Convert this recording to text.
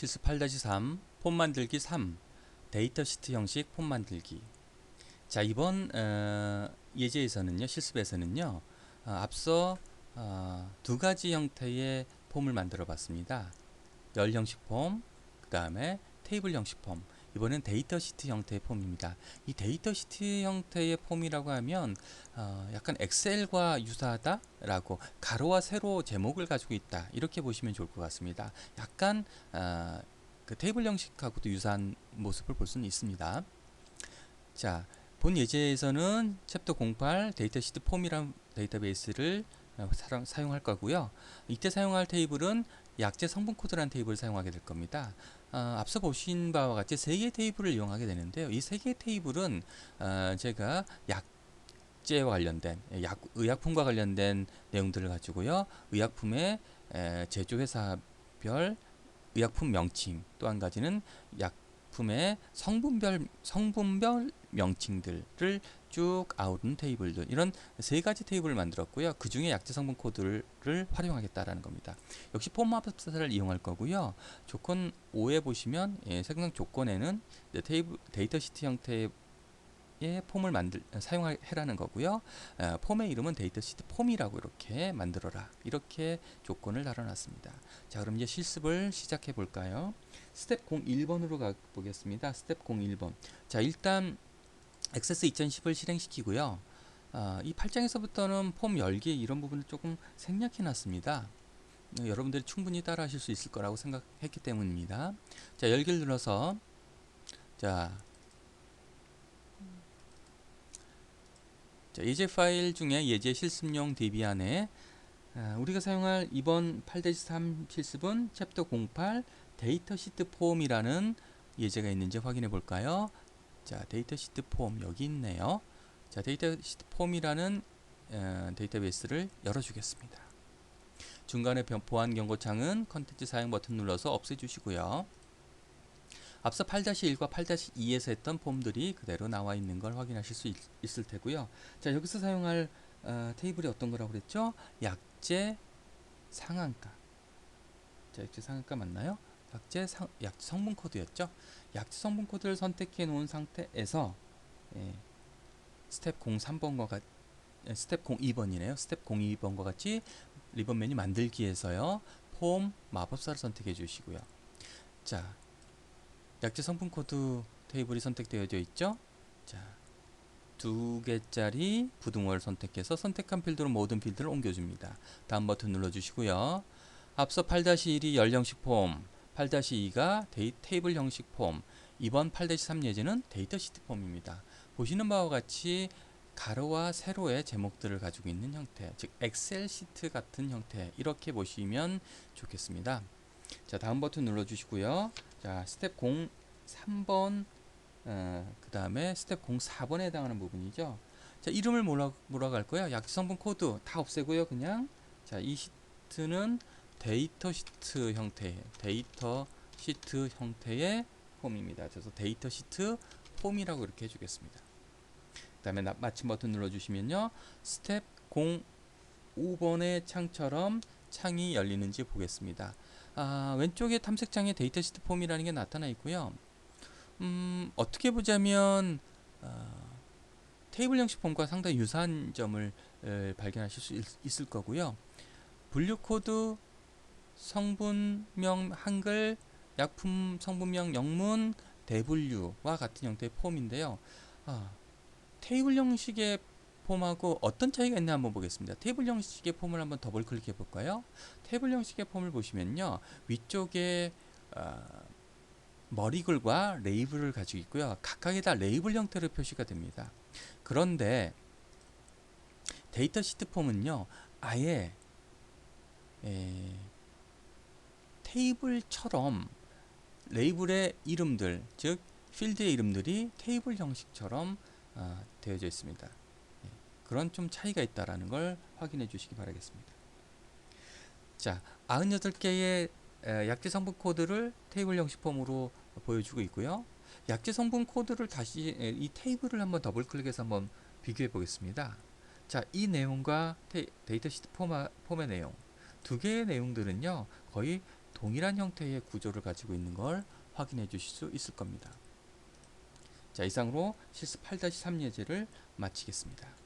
실습 8-3 폼 만들기 3 데이터 시트 형식 폼 만들기. 자 이번 어, 예제에서는요 실습에서는요 어, 앞서 어, 두 가지 형태의 폼을 만들어 봤습니다. 열 형식 폼 그 다음에 테이블 형식 폼 이번엔 데이터 시트 형태의 폼입니다. 이 데이터 시트 형태의 폼이라고 하면 어, 약간 엑셀과 유사하다 라고 가로와 세로 제목을 가지고 있다. 이렇게 보시면 좋을 것 같습니다. 약간 어, 그 테이블 형식하고도 유사한 모습을 볼 수는 있습니다. 자, 본 예제에서는 챕터 08 데이터 시트 폼이란 데이터베이스를 어, 사용, 사용할 거고요. 이때 사용할 테이블은 약제 성분 코드라는 테이블을 사용하게 될 겁니다. 어, 앞서 보신 바와 같이 세 개의 테이블을 이용하게 되는데요. 이 세 개의 테이블은 어, 제가 약 제와 관련된 약, 의약품과 관련된 내용들을 가지고요. 의약품의 에, 제조회사별 의약품 명칭 또 한 가지는 약품의 성분별 성분별 명칭들을 쭉 아우른 테이블들 이런 세 가지 테이블을 만들었고요. 그 중에 약제 성분 코드를 활용하겠다라는 겁니다. 역시 폼마법사를 이용할 거고요. 조건 5에 보시면 예, 생성 조건에는 테이블 데이터 시트 형태의 폼을 만들 사용해라는 거고요. 어, 폼의 이름은 데이터 시트 폼이라고 이렇게 만들어라 이렇게 조건을 달아놨습니다. 자 그럼 이제 실습을 시작해 볼까요? 스텝 01번으로 가 보겠습니다. 스텝 01번. 자 일단 액세스 2010을 실행시키고요. 어, 이 8장에서부터는 폼 열기 이런 부분을 조금 생략해 놨습니다. 어, 여러분들이 충분히 따라 하실 수 있을 거라고 생각했기 때문입니다. 자, 열기를 눌러서 자, 자 예제 파일 중에 예제 실습용 DB 안에 아, 우리가 사용할 이번 8-3 실습은 챕터 08 데이터 시트 폼이라는 예제가 있는지 확인해 볼까요? 자, 데이터 시트 폼 여기 있네요. 자, 데이터 시트 폼이라는 어, 데이터베이스를 열어주겠습니다. 중간에 보안 경고창은 컨텐츠 사용 버튼 눌러서 없애주시고요. 앞서 8-1과 8-2에서 했던 폼들이 그대로 나와 있는 걸 확인하실 수 있, 을 테고요. 자, 여기서 사용할 어, 테이블이 어떤 거라고 그랬죠? 약제 상한가. 자, 약제 상한가 맞나요? 약제 상, 약제 성분 코드였죠. 약제 성분 코드를 선택해 놓은 상태에서 예, 스텝 03번과 같 예, 스텝 02번이네요. 스텝 02번과 같이 리본 메뉴 만들기에서요. 폼 마법사를 선택해 주시고요. 자, 약제 성분 코드 테이블이 선택되어져 있죠. 자, 두 개짜리 부등호를 선택해서 선택한 필드로 모든 필드를 옮겨줍니다. 다음 버튼 눌러주시고요. 앞서 8-1이 열형식 폼, 8-2가 데이, 테이블 형식 폼, 이번 8-3 예제는 데이터 시트 폼입니다. 보시는 바와 같이 가로와 세로의 제목들을 가지고 있는 형태, 즉 엑셀 시트 같은 형태 이렇게 보시면 좋겠습니다. 자 다음 버튼 눌러 주시고요. 자 스텝 03번 어, 그 다음에 스텝 04번에 해당하는 부분이죠. 자 이름을 뭐라, 뭐라고 할 거야? 약성분 코드 다 없애고요. 그냥 자 이 시트는 데이터 시트 형태 데이터 시트 형태의 폼입니다. 그래서 데이터 시트 폼이라고 이렇게 해주겠습니다. 그 다음에 마침 버튼 눌러주시면요. 스텝 05번의 창처럼 창이 열리는지 보겠습니다. 아, 왼쪽에 탐색창에 데이터 시트 폼이라는 게 나타나 있고요. 음, 어떻게 보자면 어, 테이블 형식 폼과 상당히 유사한 점을 에, 발견하실 수 있, 있을 거고요. 분류 코드 성분명 한글, 약품 성분명 영문, 대분류와 같은 형태의 폼인데요. 아, 테이블 형식의 폼하고 어떤 차이가 있나 한번 보겠습니다. 테이블 형식의 폼을 한번 더블 클릭해 볼까요? 테이블 형식의 폼을 보시면요. 위쪽에 어, 머리글과 레이블을 가지고 있고요. 각각에 다 레이블 형태로 표시가 됩니다. 그런데 데이터 시트 폼은요. 아예 에, 테이블처럼 레이블의 이름들, 즉 필드의 이름들이 테이블 형식처럼 어, 되어져 있습니다. 예, 그런 좀 차이가 있다라는 걸 확인해 주시기 바라겠습니다. 자, 98개의 약제 성분 코드를 테이블 형식 폼으로 보여주고 있고요. 약제 성분 코드를 다시 이 테이블을 한번 더블 클릭해서 한번 비교해 보겠습니다. 자, 이 내용과 데이터 시트 폼의 내용 두 개의 내용들은요 거의 동일한 형태의 구조를 가지고 있는 걸 확인해 주실 수 있을 겁니다. 자, 이상으로 실습 8-3 예제를 마치겠습니다.